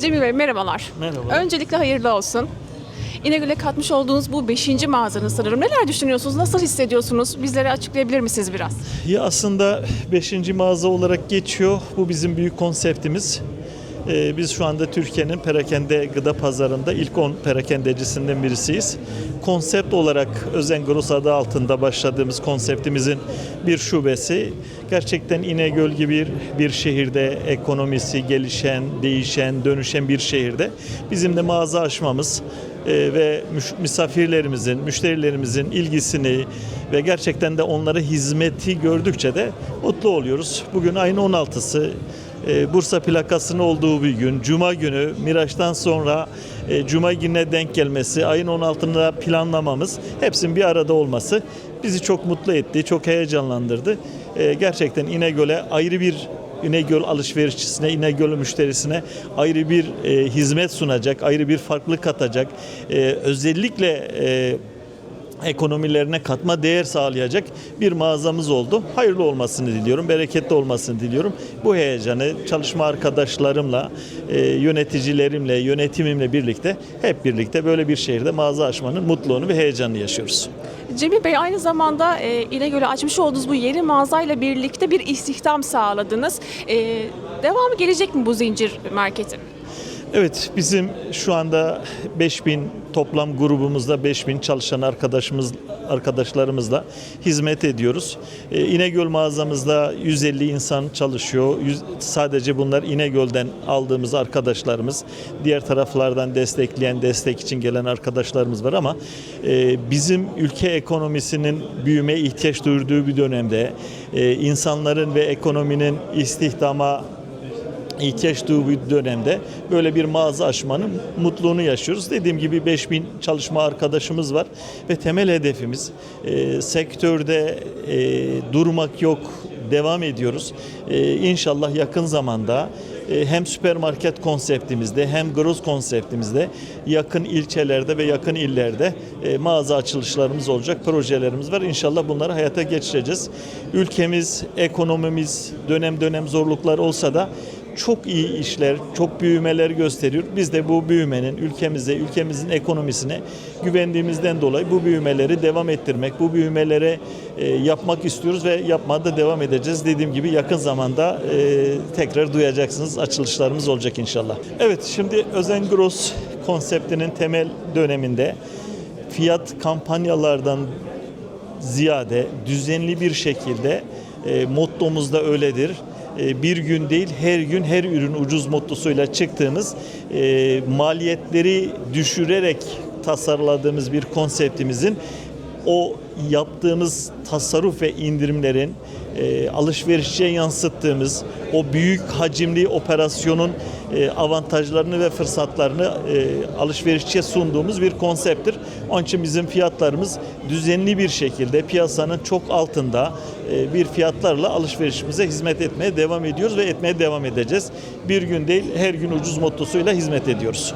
Cemil Bey merhabalar. Merhaba. Öncelikle hayırlı olsun. İnegöl'e katmış olduğunuz bu 5. mağazanız sanırım. Neler düşünüyorsunuz? Nasıl hissediyorsunuz? Bizlere açıklayabilir misiniz biraz? Ya aslında 5. mağaza olarak geçiyor. Bu bizim büyük konseptimiz. Ee, biz şu anda Türkiye'nin perakende gıda pazarında ilk 10 perakendecisinden birisiyiz. Konsept olarak Özen Gros adı altında başladığımız konseptimizin bir şubesi. Gerçekten İnegöl gibi bir, şehirde ekonomisi gelişen, değişen, dönüşen bir şehirde bizim de mağaza açmamız e, ve misafirlerimizin, müşterilerimizin ilgisini ve gerçekten de onlara hizmeti gördükçe de mutlu oluyoruz. Bugün ayın 16'sı e, Bursa plakasının olduğu bir gün, Cuma günü Miraç'tan sonra e, Cuma gününe denk gelmesi, ayın 16'ında planlamamız, hepsinin bir arada olması bizi çok mutlu etti, çok heyecanlandırdı. E, Gerçekten İnegöl'e ayrı bir İnegöl alışverişçisine, İnegöl müşterisine ayrı bir e, hizmet sunacak, ayrı bir farklılık katacak. E, özellikle e, ekonomilerine katma değer sağlayacak bir mağazamız oldu. Hayırlı olmasını diliyorum, bereketli olmasını diliyorum. Bu heyecanı çalışma arkadaşlarımla, e, yöneticilerimle, yönetimimle birlikte hep birlikte böyle bir şehirde mağaza açmanın mutluluğunu ve heyecanını yaşıyoruz. Cemil Bey aynı zamanda e, İnegöl'e açmış olduğunuz bu yeni mağazayla birlikte bir istihdam sağladınız. E, devamı gelecek mi bu zincir marketin? Evet, bizim şu anda 5000 toplam grubumuzda 5000 çalışan arkadaşımız arkadaşlarımızla hizmet ediyoruz. Ee, İnegöl mağazamızda 150 insan çalışıyor. Sadece bunlar İnegöl'den aldığımız arkadaşlarımız. Diğer taraflardan destekleyen, destek için gelen arkadaşlarımız var ama e, bizim ülke ekonomisinin büyümeye ihtiyaç duyduğu bir dönemde e, insanların ve ekonominin istihdama ihtiyaç duyduğu bir dönemde böyle bir mağaza açmanın mutluluğunu yaşıyoruz. Dediğim gibi 5000 çalışma arkadaşımız var ve temel hedefimiz e, sektörde e, durmak yok, devam ediyoruz. E, inşallah yakın zamanda e, hem süpermarket konseptimizde hem gross konseptimizde yakın ilçelerde ve yakın illerde e, mağaza açılışlarımız olacak, projelerimiz var. İnşallah bunları hayata geçireceğiz. Ülkemiz, ekonomimiz dönem dönem zorluklar olsa da çok iyi işler, çok büyümeler gösteriyor. Biz de bu büyümenin ülkemize, ülkemizin ekonomisine güvendiğimizden dolayı bu büyümeleri devam ettirmek, bu büyümelere e, yapmak istiyoruz ve yapmaya da devam edeceğiz. Dediğim gibi yakın zamanda e, tekrar duyacaksınız. Açılışlarımız olacak inşallah. Evet, şimdi Özen Gross konseptinin temel döneminde fiyat kampanyalardan ziyade düzenli bir şekilde e, mottomuz da öyledir. E, bir gün değil her gün her ürün ucuz mottosuyla çıktığımız e, maliyetleri düşürerek tasarladığımız bir konseptimizin o yaptığımız tasarruf ve indirimlerin e, alışverişe yansıttığımız o büyük hacimli operasyonun e, avantajlarını ve fırsatlarını e, alışverişçiye sunduğumuz bir konsepttir. Onun için bizim fiyatlarımız düzenli bir şekilde piyasanın çok altında e, bir fiyatlarla alışverişimize hizmet etmeye devam ediyoruz ve etmeye devam edeceğiz. Bir gün değil her gün ucuz mottosuyla hizmet ediyoruz.